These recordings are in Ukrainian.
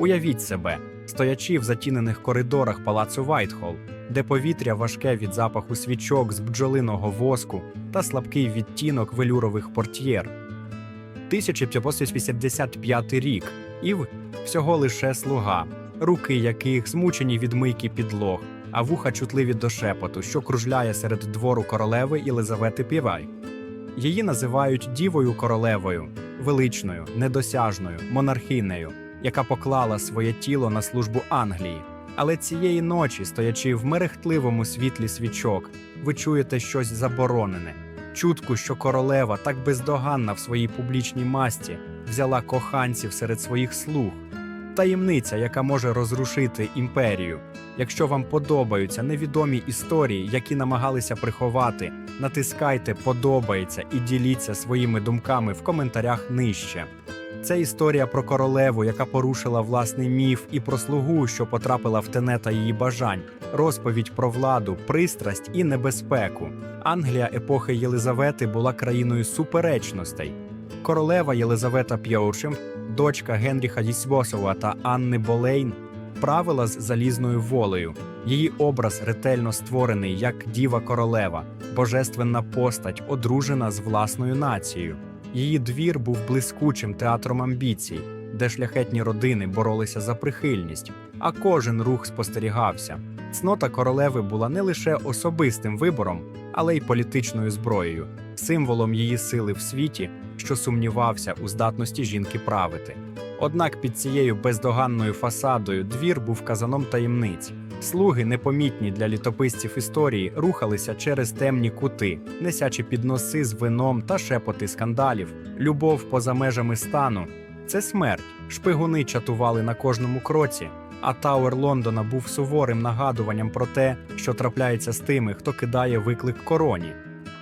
Уявіть себе, стоячи в затінених коридорах палацу Вайтхол, де повітря важке від запаху свічок з бджолиного воску та слабкий відтінок велюрових портьєр. 1585 рік, і всього лише слуга, руки яких змучені від мийки підлог, а вуха чутливі до шепоту, що кружляє серед двору королеви Єлизавети Півай. Її називають дівою королевою, величною, недосяжною, монархинею, яка поклала своє тіло на службу Англії. Але цієї ночі, стоячи в мерехтливому світлі свічок, ви чуєте щось заборонене. Чутку, що королева так бездоганна в своїй публічній масті взяла коханців серед своїх слуг. Таємниця, яка може розрушити імперію. Якщо вам подобаються невідомі історії, які намагалися приховати, натискайте подобається і діліться своїми думками в коментарях нижче. Це історія про королеву, яка порушила власний міф, і про слугу, що потрапила в тенета її бажань, розповідь про владу, пристрасть і небезпеку. Англія епохи Єлизавети була країною суперечностей. Королева Єлизавета П'яуршем, дочка Генріха Дісьбосова та Анни Болейн, правила з залізною волею. Її образ ретельно створений як діва королева, божественна постать, одружена з власною нацією. Її двір був блискучим театром амбіцій, де шляхетні родини боролися за прихильність, а кожен рух спостерігався. Цнота королеви була не лише особистим вибором, але й політичною зброєю, символом її сили в світі, що сумнівався у здатності жінки правити. Однак під цією бездоганною фасадою двір був казаном таємниць. Слуги, непомітні для літописців історії, рухалися через темні кути, несячи підноси з вином та шепоти скандалів. Любов поза межами стану це смерть. Шпигуни чатували на кожному кроці. А Тауер Лондона був суворим нагадуванням про те, що трапляється з тими, хто кидає виклик короні.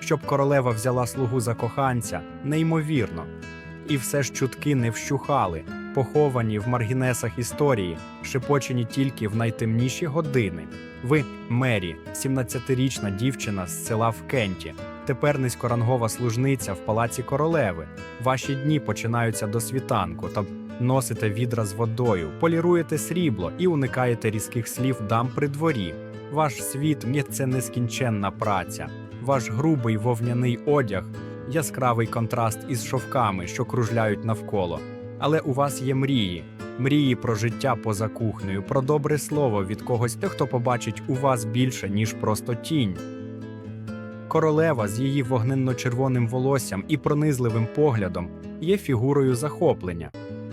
Щоб королева взяла слугу за коханця, неймовірно. І все ж чутки не вщухали, поховані в маргінесах історії, шепочені тільки в найтемніші години. Ви, Мері, 17-річна дівчина з села в Кенті, тепер низькорангова служниця в палаці королеви. Ваші дні починаються до світанку та носите відра з водою, поліруєте срібло і уникаєте різких слів дам при дворі. Ваш світ мє це нескінченна праця, ваш грубий вовняний одяг, яскравий контраст із шовками, що кружляють навколо. Але у вас є мрії, мрії про життя поза кухнею, про добре слово від когось, те, хто побачить у вас більше, ніж просто тінь. Королева з її вогненно-червоним волоссям і пронизливим поглядом є фігурою захоплення.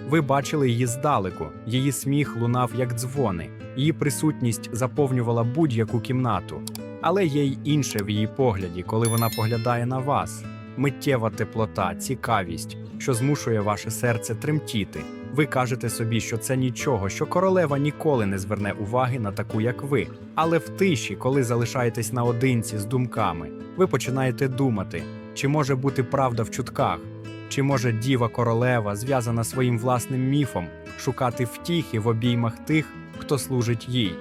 Ви бачили її здалеку, її сміх лунав як дзвони, її присутність заповнювала будь-яку кімнату. Але є й інше в її погляді, коли вона поглядає на вас. Миттєва теплота, цікавість, що змушує ваше серце тремтіти. Ви кажете собі, що це нічого, що королева ніколи не зверне уваги на таку, як ви. Але в тиші, коли залишаєтесь наодинці з думками, ви починаєте думати, чи може бути правда в чутках, чи може діва королева, зв'язана своїм власним міфом, шукати втіхи в обіймах тих, хто служить їй.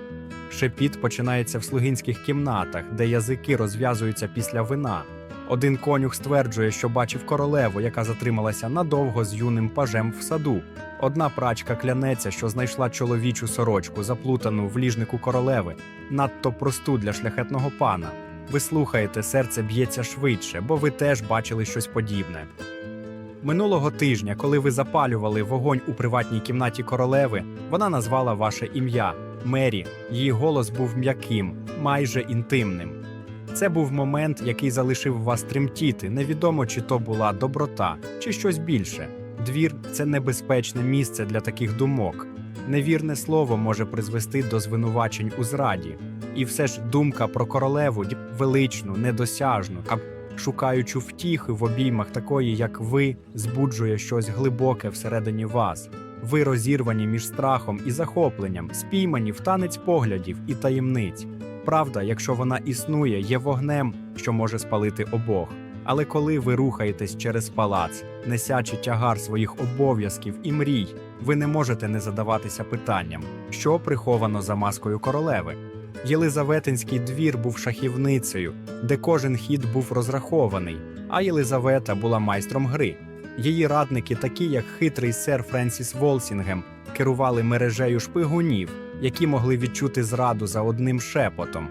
Шепіт починається в слугинських кімнатах, де язики розв'язуються після вина. Один конюх стверджує, що бачив королеву, яка затрималася надовго з юним пажем в саду. Одна прачка клянеться, що знайшла чоловічу сорочку, заплутану в ліжнику королеви, надто просту для шляхетного пана. Ви слухаєте, серце б'ється швидше, бо ви теж бачили щось подібне. Минулого тижня, коли ви запалювали вогонь у приватній кімнаті королеви, вона назвала ваше ім'я Мері. Її голос був м'яким, майже інтимним. Це був момент, який залишив вас тремтіти. Невідомо, чи то була доброта, чи щось більше. Двір це небезпечне місце для таких думок. Невірне слово може призвести до звинувачень у зраді. І все ж думка про королеву величну, недосяжну, а шукаючи втіхи в обіймах такої, як ви, збуджує щось глибоке всередині вас. Ви розірвані між страхом і захопленням, спіймані в танець поглядів і таємниць. Правда, якщо вона існує, є вогнем, що може спалити обох. Але коли ви рухаєтесь через палац, несячи тягар своїх обов'язків і мрій, ви не можете не задаватися питанням, що приховано за маскою королеви. Єлизаветинський двір був шахівницею, де кожен хід був розрахований, а Єлизавета була майстром гри. Її радники, такі як хитрий сер Френсіс Волсінгем, керували мережею шпигунів, які могли відчути зраду за одним шепотом.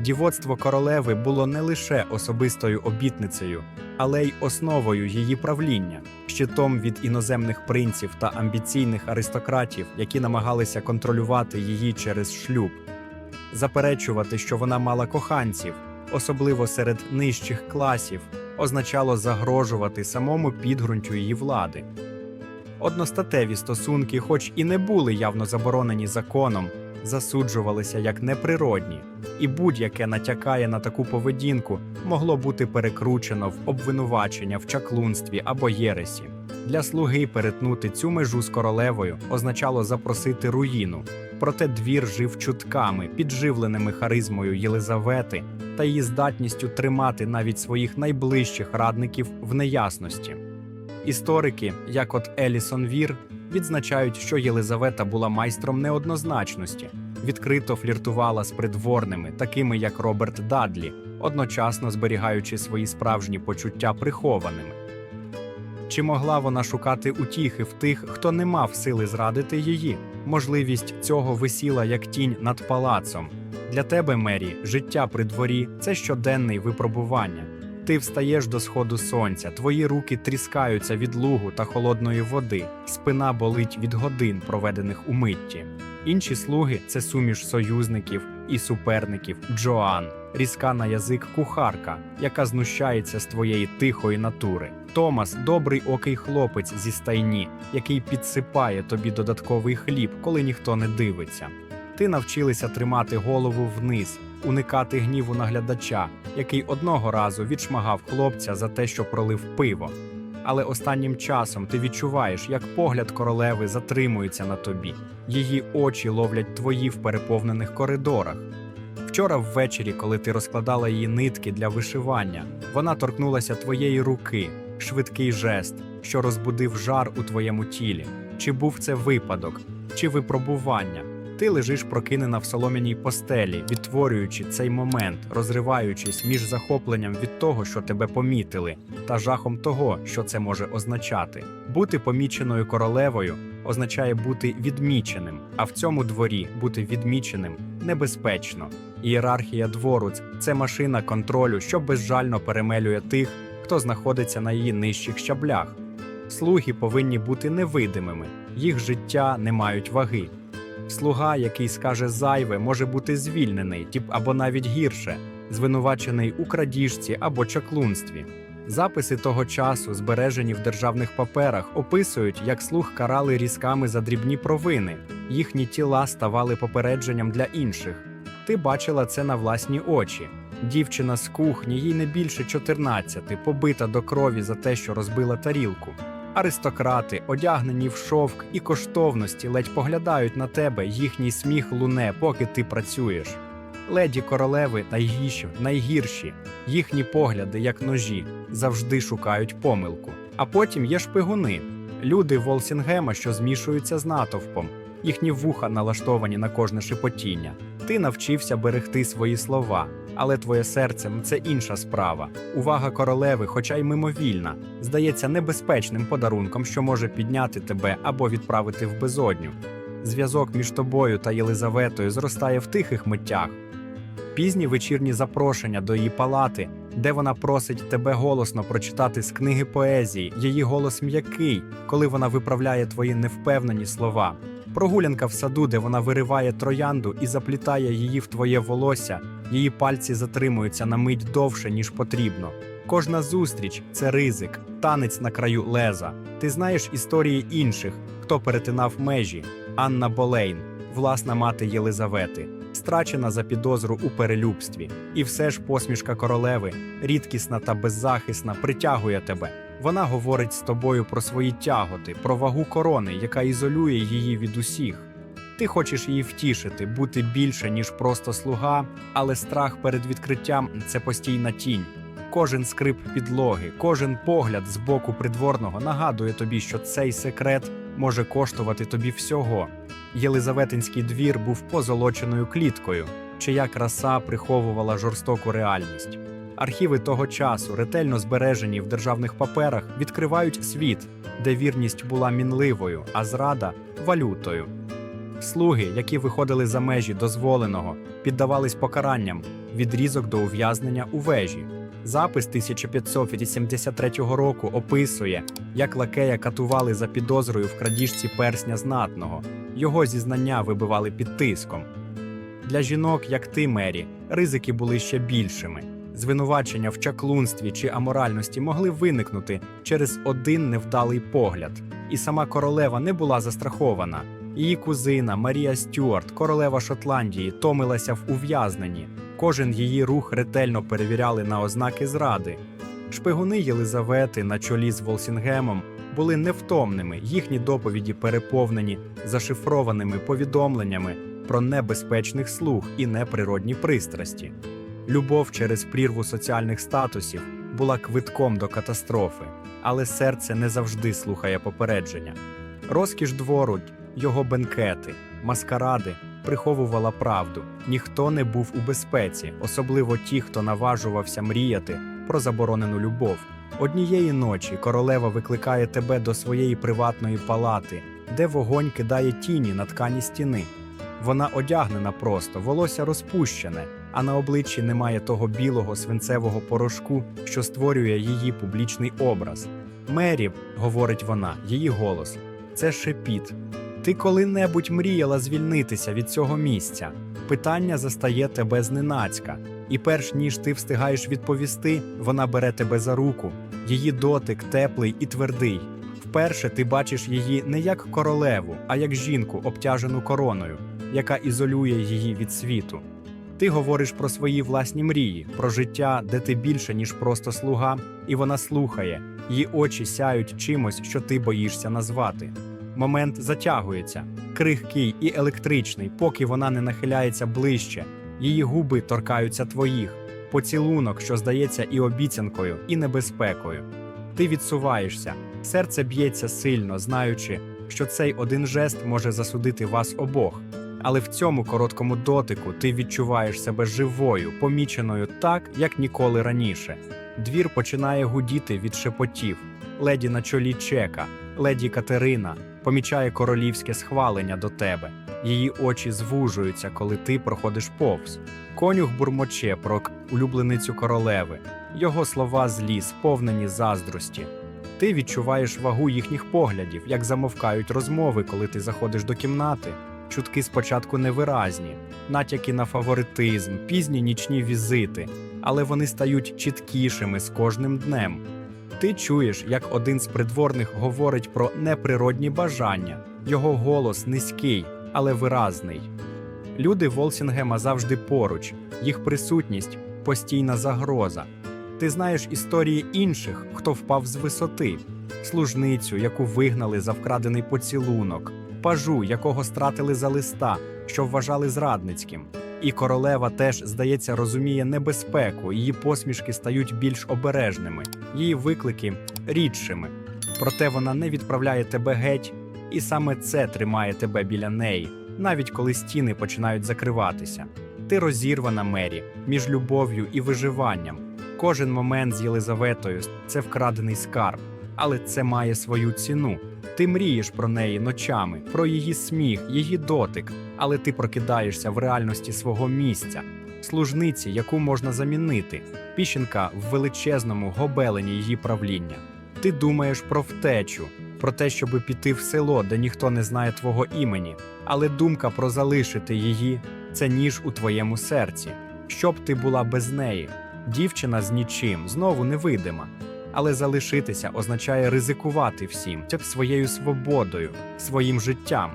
Дівоцтво королеви було не лише особистою обітницею, але й основою її правління, щитом від іноземних принців та амбіційних аристократів, які намагалися контролювати її через шлюб. Заперечувати, що вона мала коханців, особливо серед нижчих класів, означало загрожувати самому підґрунтю її влади. Одностатеві стосунки, хоч і не були явно заборонені законом, засуджувалися як неприродні, і будь-яке натякає на таку поведінку могло бути перекручено в обвинувачення в чаклунстві або єресі. Для слуги перетнути цю межу з королевою означало запросити руїну. Проте двір жив чутками, підживленими харизмою Єлизавети та її здатністю тримати навіть своїх найближчих радників в неясності. Історики, як от Елісон Вір, відзначають, що Єлизавета була майстром неоднозначності, відкрито фліртувала з придворними, такими як Роберт Дадлі, одночасно зберігаючи свої справжні почуття прихованими. Чи могла вона шукати утіхи в тих, хто не мав сили зрадити її? Можливість цього висіла як тінь над палацом. Для тебе, Мері, життя при дворі це щоденне випробування. Ти встаєш до сходу сонця, твої руки тріскаються від лугу та холодної води, спина болить від годин, проведених у митті. Інші слуги це суміш союзників і суперників Джоан, різка на язик кухарка, яка знущається з твоєї тихої натури. Томас добрий окий хлопець зі стайні, який підсипає тобі додатковий хліб, коли ніхто не дивиться. Ти навчилися тримати голову вниз, уникати гніву наглядача, який одного разу відшмагав хлопця за те, що пролив пиво. Але останнім часом ти відчуваєш, як погляд королеви затримується на тобі, її очі ловлять твої в переповнених коридорах. Вчора ввечері, коли ти розкладала її нитки для вишивання, вона торкнулася твоєї руки, швидкий жест, що розбудив жар у твоєму тілі. Чи був це випадок, чи випробування? Ти лежиш прокинена в солом'яній постелі, відтворюючи цей момент, розриваючись між захопленням від того, що тебе помітили, та жахом того, що це може означати. Бути поміченою королевою означає бути відміченим, а в цьому дворі бути відміченим небезпечно. Ієрархія двору це машина контролю, що безжально перемелює тих, хто знаходиться на її нижчих щаблях. Слуги повинні бути невидимими, їх життя не мають ваги. Слуга, який скаже зайве, може бути звільнений, тіп або навіть гірше, звинувачений у крадіжці або чаклунстві. Записи того часу, збережені в державних паперах, описують, як слуг карали різками за дрібні провини, їхні тіла ставали попередженням для інших. Ти бачила це на власні очі. Дівчина з кухні, їй не більше 14, побита до крові за те, що розбила тарілку. Аристократи, одягнені в шовк і коштовності, ледь поглядають на тебе, їхній сміх луне, поки ти працюєш. Леді королеви найгірші, найгірші, їхні погляди, як ножі, завжди шукають помилку. А потім є шпигуни, люди Волсінгема, що змішуються з натовпом. Їхні вуха налаштовані на кожне шепотіння. Ти навчився берегти свої слова, але твоє серце це інша справа. Увага королеви, хоча й мимовільна, здається небезпечним подарунком, що може підняти тебе або відправити в безодню. Зв'язок між тобою та Єлизаветою зростає в тихих миттях. Пізні вечірні запрошення до її палати, де вона просить тебе голосно прочитати з книги поезії, її голос м'який, коли вона виправляє твої невпевнені слова. Прогулянка в саду, де вона вириває троянду і заплітає її в твоє волосся, її пальці затримуються на мить довше, ніж потрібно. Кожна зустріч це ризик, танець на краю леза. Ти знаєш історії інших, хто перетинав межі. Анна Болейн, власна мати Єлизавети, страчена за підозру у перелюбстві. І все ж посмішка королеви, рідкісна та беззахисна, притягує тебе. Вона говорить з тобою про свої тяготи, про вагу корони, яка ізолює її від усіх. Ти хочеш її втішити, бути більше, ніж просто слуга, але страх перед відкриттям це постійна тінь. Кожен скрип підлоги, кожен погляд з боку придворного нагадує тобі, що цей секрет може коштувати тобі всього. Єлизаветинський двір був позолоченою кліткою, чия краса приховувала жорстоку реальність. Архіви того часу, ретельно збережені в державних паперах, відкривають світ, де вірність була мінливою, а зрада валютою. Слуги, які виходили за межі дозволеного, піддавались покаранням відрізок до ув'язнення у вежі. Запис 1583 року описує, як лакея катували за підозрою в крадіжці персня знатного. Його зізнання вибивали під тиском. Для жінок, як ти, Мері, ризики були ще більшими. Звинувачення в чаклунстві чи аморальності могли виникнути через один невдалий погляд. І сама королева не була застрахована. Її кузина Марія Стюарт, королева Шотландії, томилася в ув'язненні. Кожен її рух ретельно перевіряли на ознаки зради. Шпигуни Єлизавети на чолі з Волсінгемом були невтомними, їхні доповіді переповнені зашифрованими повідомленнями про небезпечних слуг і неприродні пристрасті. Любов через прірву соціальних статусів була квитком до катастрофи, але серце не завжди слухає попередження. Розкіш двору, його бенкети, маскаради приховувала правду. Ніхто не був у безпеці, особливо ті, хто наважувався мріяти про заборонену любов. Однієї ночі королева викликає тебе до своєї приватної палати, де вогонь кидає тіні на ткані стіни. Вона одягнена просто, волосся розпущене, а на обличчі немає того білого свинцевого порошку, що створює її публічний образ. Мері, говорить вона, її голос це шепіт. Ти коли-небудь мріяла звільнитися від цього місця. Питання застає тебе зненацька, і перш ніж ти встигаєш відповісти, вона бере тебе за руку. Її дотик теплий і твердий. Вперше ти бачиш її не як королеву, а як жінку, обтяжену короною, яка ізолює її від світу. Ти говориш про свої власні мрії, про життя, де ти більше, ніж просто слуга, і вона слухає, її очі сяють чимось, що ти боїшся назвати. Момент затягується, крихкий і електричний, поки вона не нахиляється ближче, її губи торкаються твоїх, поцілунок, що здається і обіцянкою, і небезпекою. Ти відсуваєшся, серце б'ється сильно, знаючи, що цей один жест може засудити вас обох. Але в цьому короткому дотику ти відчуваєш себе живою, поміченою так, як ніколи раніше. Двір починає гудіти від шепотів. Леді на чолі Чека, леді Катерина помічає королівське схвалення до тебе. Її очі звужуються, коли ти проходиш повз. Конюх бурмоче про улюбленицю королеви. Його слова злі, сповнені заздрості. Ти відчуваєш вагу їхніх поглядів, як замовкають розмови, коли ти заходиш до кімнати. Чутки спочатку невиразні, натяки на фаворитизм, пізні нічні візити, але вони стають чіткішими з кожним днем. Ти чуєш, як один з придворних говорить про неприродні бажання. Його голос низький, але виразний. Люди Волсінгема завжди поруч, їх присутність постійна загроза. Ти знаєш історії інших, хто впав з висоти, служницю, яку вигнали за вкрадений поцілунок, пажу, якого стратили за листа, що вважали зрадницьким. І королева теж, здається, розуміє небезпеку, її посмішки стають більш обережними, її виклики рідшими. Проте вона не відправляє тебе геть, і саме це тримає тебе біля неї, навіть коли стіни починають закриватися. Ти розірвана Мері між любов'ю і виживанням. Кожен момент з Єлизаветою це вкрадений скарб, але це має свою ціну. Ти мрієш про неї ночами, про її сміх, її дотик, але ти прокидаєшся в реальності свого місця, служниці, яку можна замінити, піщенка в величезному гобелені її правління. Ти думаєш про втечу, про те, щоби піти в село, де ніхто не знає твого імені, але думка про залишити її це ніж у твоєму серці. Щоб ти була без неї, дівчина з нічим, знову невидима. Але залишитися означає ризикувати всім, тя своєю свободою, своїм життям.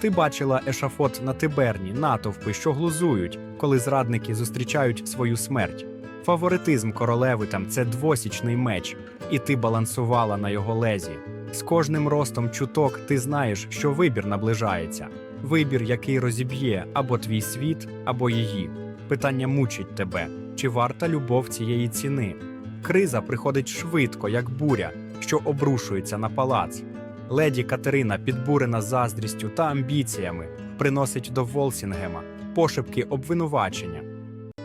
Ти бачила ешафот на Тиберні, натовпи, що глузують, коли зрадники зустрічають свою смерть. Фаворитизм королеви там це двосічний меч, і ти балансувала на його лезі. З кожним ростом чуток ти знаєш, що вибір наближається. Вибір, який розіб'є або твій світ, або її. Питання мучить тебе: чи варта любов цієї ціни? Криза приходить швидко, як буря, що обрушується на палац. Леді Катерина, підбурена заздрістю та амбіціями, приносить до Волсінгема пошепки обвинувачення.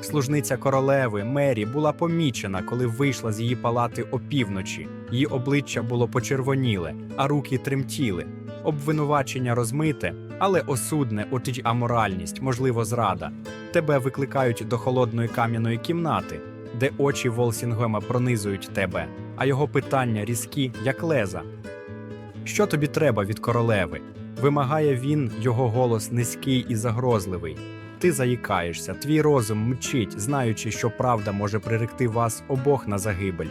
Служниця королеви Мері була помічена, коли вийшла з її палати опівночі. Її обличчя було почервоніле, а руки тремтіли. Обвинувачення розмите, Але осудне, от аморальність, можливо, зрада. Тебе викликають до холодної кам'яної кімнати, де очі Волсінгема пронизують тебе, а його питання різкі, як леза. Що тобі треба від королеви? Вимагає він, його голос низький і загрозливий. Ти заїкаєшся, твій розум мчить, знаючи, що правда може приректи вас обох на загибель.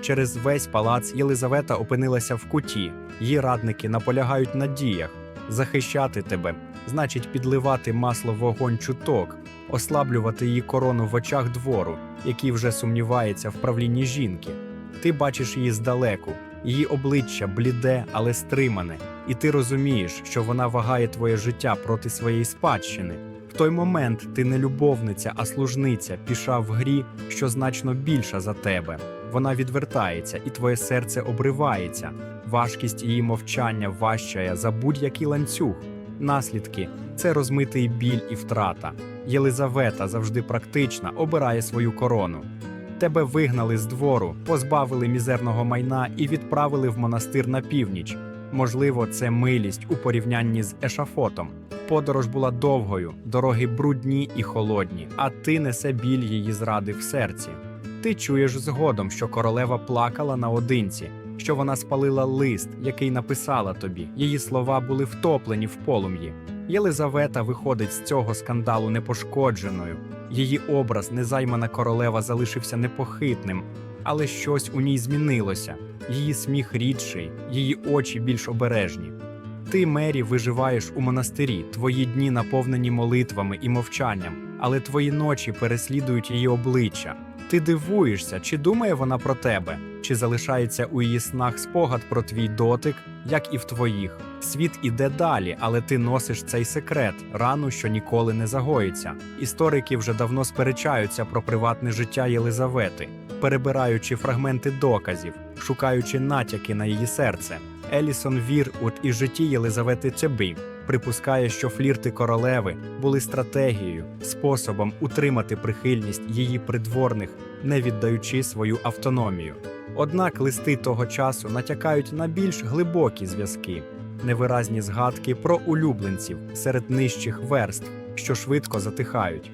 Через весь палац Єлизавета опинилася в куті. Її радники наполягають на діях. Захищати тебе значить підливати масло вогонь чуток, ослаблювати її корону в очах двору, який вже сумнівається в правлінні жінки. Ти бачиш її здалеку, її обличчя бліде, але стримане, і ти розумієш, що вона вагає твоє життя проти своєї спадщини. В той момент ти не любовниця, а служниця, піша в грі, що значно більша за тебе. Вона відвертається, і твоє серце обривається. Важкість її мовчання важчає за будь-який ланцюг. Наслідки це розмитий біль і втрата. Єлизавета завжди практична, обирає свою корону. Тебе вигнали з двору, позбавили мізерного майна і відправили в монастир на північ. Можливо, це милість у порівнянні з ешафотом. Подорож була довгою, дороги брудні і холодні, а ти несе біль її зради в серці. Ти чуєш згодом, що королева плакала наодинці, що вона спалила лист, який написала тобі. Її слова були втоплені в полум'ї. Єлизавета виходить з цього скандалу непошкодженою. Її образ, незаймана королева, залишився непохитним, але щось у ній змінилося. Її сміх рідший, її очі більш обережні. Ти, Мері, виживаєш у монастирі, твої дні наповнені молитвами і мовчанням, але твої ночі переслідують її обличчя. Ти дивуєшся, чи думає вона про тебе, чи залишається у її снах спогад про твій дотик, як і в твоїх. Світ іде далі, але ти носиш цей секрет, рану, що ніколи не загоїться. Історики вже давно сперечаються про приватне життя Єлизавети, перебираючи фрагменти доказів, шукаючи натяки на її серце. Елісон Вір у і житті Єлизавети Цебі припускає, що флірти королеви були стратегією, способом утримати прихильність її придворних, не віддаючи свою автономію. Однак листи того часу натякають на більш глибокі зв'язки, невиразні згадки про улюбленців серед нижчих верств, що швидко затихають.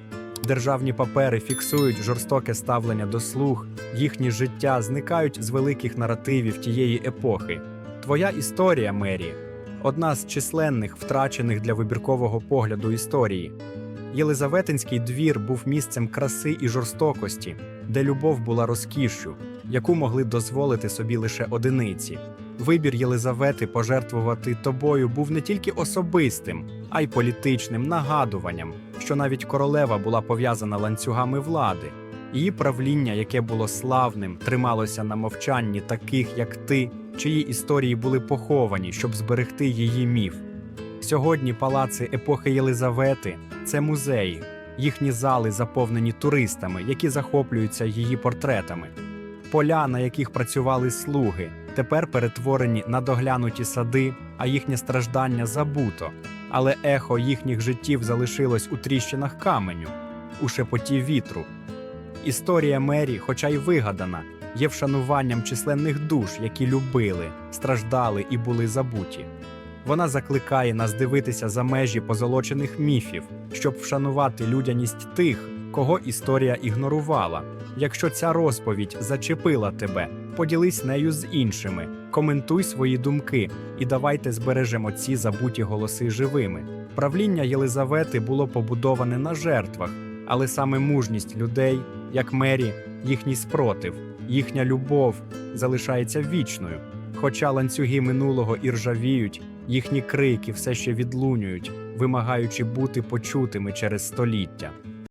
Державні папери фіксують жорстоке ставлення до слуг, їхні життя зникають з великих наративів тієї епохи. Твоя історія, Мері, одна з численних втрачених для вибіркового погляду історії. Єлизаветинський двір був місцем краси і жорстокості, де любов була розкішшю, яку могли дозволити собі лише одиниці. Вибір Єлизавети пожертвувати тобою був не тільки особистим, а й політичним нагадуванням, що навіть королева була пов'язана ланцюгами влади. Її правління, яке було славним, трималося на мовчанні таких, як ти, чиї історії були поховані, щоб зберегти її міф. Сьогодні палаци епохи Єлизавети це музеї, їхні зали заповнені туристами, які захоплюються її портретами. Поля, на яких працювали слуги, тепер перетворені на доглянуті сади, а їхнє страждання забуто. Але ехо їхніх життів залишилось у тріщинах каменю, у шепоті вітру. Історія Мері, хоча й вигадана, є вшануванням численних душ, які любили, страждали і були забуті. Вона закликає нас дивитися за межі позолочених міфів, щоб вшанувати людяність тих, кого історія ігнорувала. Якщо ця розповідь зачепила тебе, поділись нею з іншими, коментуй свої думки і давайте збережемо ці забуті голоси живими. Правління Єлизавети було побудоване на жертвах, але саме мужність людей, як Мері, їхній спротив, їхня любов залишається вічною. Хоча ланцюги минулого і ржавіють, їхні крики все ще відлунюють, вимагаючи бути почутими через століття.